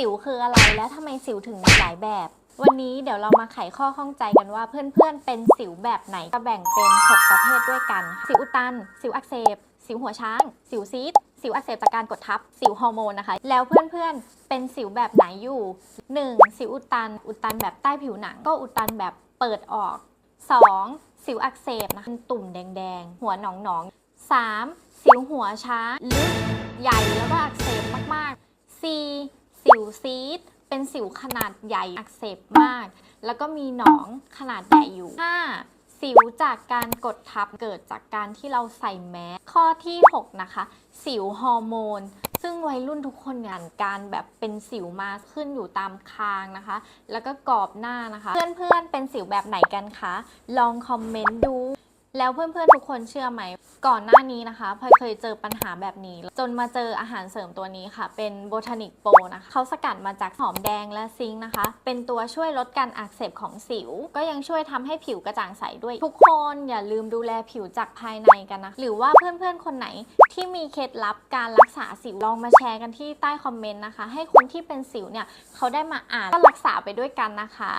สิวคืออะไรและทำไมสิวถึงมีหลายแบบ วันนี้เดี๋ยวเรามาไขข้อข้องใจกันว่าเพื่อนๆเป็นสิวแบบไหนจะแบ่งเป็น 6 ประเภทด้วยกัน สิวอุดตัน สิวอักเสบ สิวหัวช้าง สิวซีดสิวอักเสบจากการกดทับ สิวฮอร์โมนนะคะ แล้วเพื่อนๆเป็นสิวแบบไหนอยู่ 1. สิวอุดตัน อุดตันแบบใต้ผิวหนัง ก็อุดตันแบบเปิดออก 2. สิวอักเสบนะคะเป็นตุ่มแดงๆ หัวหนองๆ 3. สิวหัวช้างลึกใหญ่แล้วก็อักเสบมากๆ 4. สิวซีด เป็นสิวขนาดใหญ่อักเสบมาก แล้วก็มีหนองขนาดใหญ่อยู่ 5. สิวจากการกดทับเกิดจากการที่เราใส่แมสข้อที่ 6 นะคะ สิวฮอร์โมน ซึ่งวัยรุ่นทุกคนงานการแบบเป็นสิวมาขึ้นอยู่ตามคางนะคะ แล้วก็กรอบหน้านะคะ เพื่อนๆเป็นสิวแบบไหนกันคะ ลองคอมเมนต์ดู แล้วเพื่อนๆทุกคนเชื่อไหม ก่อนหน้านี้นะคะพลอยเคยเจอปัญหาแบบนี้ จนมาเจออาหารเสริมตัวนี้ค่ะ เป็นโบทานิกโปนะคะเขาสกัดมาจากหอมแดงและซิงค์นะคะ เป็นตัวช่วยลดการอักเสบของสิว ก็ยังช่วยทำให้ผิวกระจ่างใสด้วย ทุกคนอย่าลืมดูแลผิวจากภายในกันนะ หรือว่าเพื่อนๆคนไหนที่มีเคล็ดลับการรักษาสิวลองมาแชร์กันที่ใต้คอมเมนต์นะคะ ให้คนที่เป็นสิวเนี่ยเขาได้มาอ่านก็รักษาไปด้วยกันนะคะ